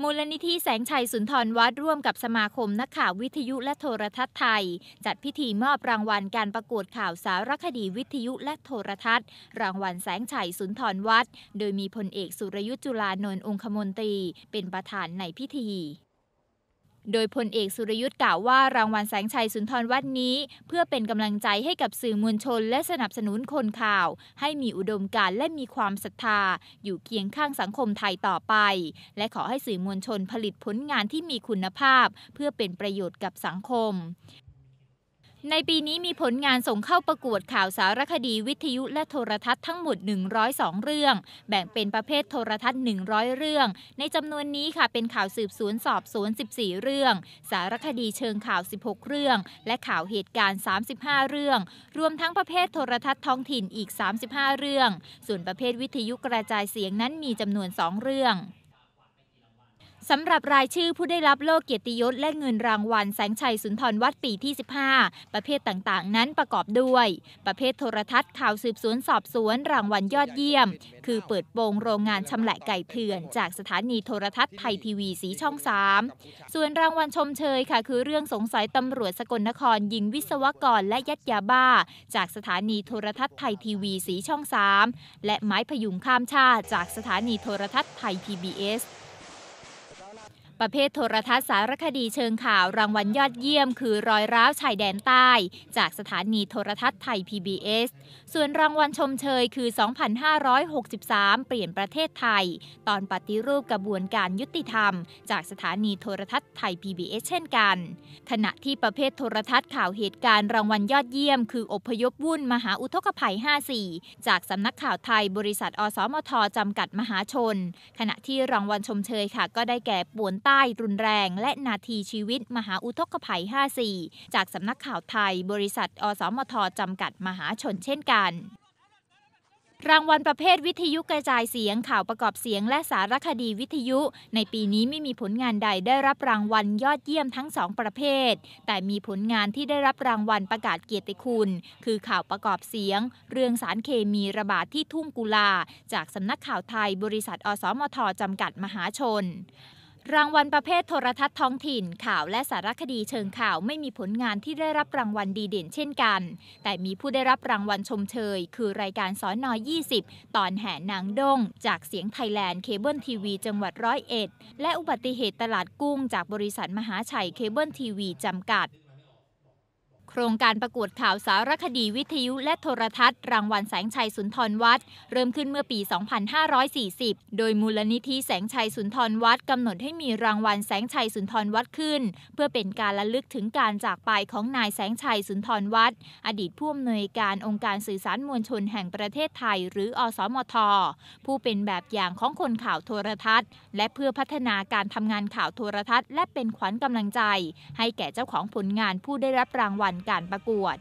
มูลนิธิแสงชัยสุนทรวัดร่วมกับสมาคมนักข่าววิทยุและโทรทัศน์ไทย จัดพิธีมอบรางวัลการประกวดข่าวสารคดีวิทยุและโทรทัศน์ รางวัลแสงชัยสุนทรวัดโดยมีพลเอกสุรยุทธ์จุลานนท์องคมนตรี เป็นประธานในพิธี โดยพลเอกสุรยุทธ์กล่าวว่ารางวัลแสงชัยสุนทรวัฒนี้ เพื่อเป็นกำลังใจให้กับสื่อมวลชน และสนับสนุนคนข่าว ให้มีอุดมการและมีความศรัทธา อยู่เคียงข้างสังคมไทยต่อไป และขอให้สื่อมวลชนผลิตผลงานที่มีคุณภาพ เพื่อเป็นประโยชน์กับสังคม ในปีนี้มีผลงานส่งเข้าประกวดข่าวสารคดีวิทยุและโทรทัศน์ทั้งหมด 102 เรื่อง แบ่งเป็นประเภทโทรทัศน์ 100 เรื่อง ในจำนวนนี้ค่ะเป็นข่าวสืบสวนสอบสวน 14 เรื่อง สารคดีเชิงข่าว 16 เรื่อง และข่าวเหตุการณ์ 35 เรื่อง รวมทั้งประเภทโทรทัศน์ท้องถิ่นอีก 35 เรื่อง ส่วนประเภทวิทยุกระจายเสียงนั้นมีจำนวน 2 เรื่อง สำหรับรายชื่อผู้ได้รับโลกเกียรติยศและเงินรางวัลแสงชัยสุนทรวัดปีที่ 15 ประเภทต่างๆ นั้นประกอบด้วย ประเภทโทรทัศน์ข่าวสืบสวนสอบสวนรางวัลยอดเยี่ยม คือเปิดโปงโรงงานชำแหละไก่เถื่อน จากสถานีโทรทัศน์ไทยทีวีสีช่อง 3 ส่วนรางวัลชมเชยค่ะ คือเรื่องสงสัยตำรวจสกลนครยิงวิศวกรและยัดยาบ้า จากสถานีโทรทัศน์ไทยทีวีสีช่อง 3 และไม้พยุงข้ามชาติจากสถานีโทรทัศน์ไทย PBS ประเภทโทรทัศน์สารคดีเชิงข่าวรางวัลยอดเยี่ยม คือรอยร้าวชายแดนใต้ จากสถานีโทรทัศน์ไทย PBS ส่วนรางวัลชมเชยคือ 2,563 เปลี่ยนประเทศไทย ตอนปฏิรูปกระบวนการยุติธรรม จากสถานีโทรทัศน์ไทย PBS เช่นกัน ขณะที่ประเภทโทรทัศน์ข่าวเหตุการณ์รางวัลยอดเยี่ยม คืออพยพวุ่นมหาอุทกภัย 54 จากสำนักข่าวไทยบริษัท อสมทจำกัดมหาชน ขณะที่รางวัลชมเชยค่ะ ก็ได้แก่ป่วนใต้รุนแรงและนาทีชีวิตมหาอุทกภัย 54 จากสำนักข่าวไทย บริษัท อสมทจำกัดมหาชนเช่นกัน รางวัลประเภทวิทยุกระจายเสียงข่าวประกอบเสียงและสารคดีวิทยุ ในปีนี้ไม่มีผลงานใดได้รับรางวัลยอดเยี่ยมทั้งสองประเภท แต่มีผลงานที่ได้รับรางวัลประกาศเกียรติคุณ คือข่าวประกอบเสียง เรื่องสารเคมีระบาดที่ทุ่งกุลา จากสำนักข่าวไทย บริษัท อสมทจำกัดมหาชน รางวัลประเภทโทรทัศน์ท้องถิ่น ข่าวและสารคดีเชิงข่าวไม่มีผลงานที่ได้รับรางวัลดีเด่นเช่นกัน แต่มีผู้ได้รับรางวัลชมเชย คือรายการสอนนอ20 ตอนแห่นางดง จากเสียงไทยแลนด์เคเบิลทีวีจังหวัดร้อยเอ็ด และอุบัติเหตุตลาดกุ้งจากบริษัทมหาชัยเคเบิลทีวีจำกัด โครงการประกวดข่าวสารคดีวิทยุและโทรทัศน์ รางวัลแสงชัยสุนทรวัดเริ่มขึ้นเมื่อปี 2540 โดยมูลนิธิแสงชัยสุนทรวัดกำหนดให้มีรางวัลแสงชัยสุนทรวัดขึ้น เพื่อเป็นการระลึกถึงการจากไปของนายแสงชัยสุนทรวัดอดีตผู้อำนวยการองค์การสื่อสารมวลชนแห่งประเทศไทย หรืออสมท ผู้เป็นแบบอย่างของคนข่าวโทรทัศน์ และเพื่อพัฒนาการทำงานข่าวโทรทัศน์ และเป็นขวัญกำลังใจ ให้แก่เจ้าของผลงานผู้ได้รับรางวัลการประกวด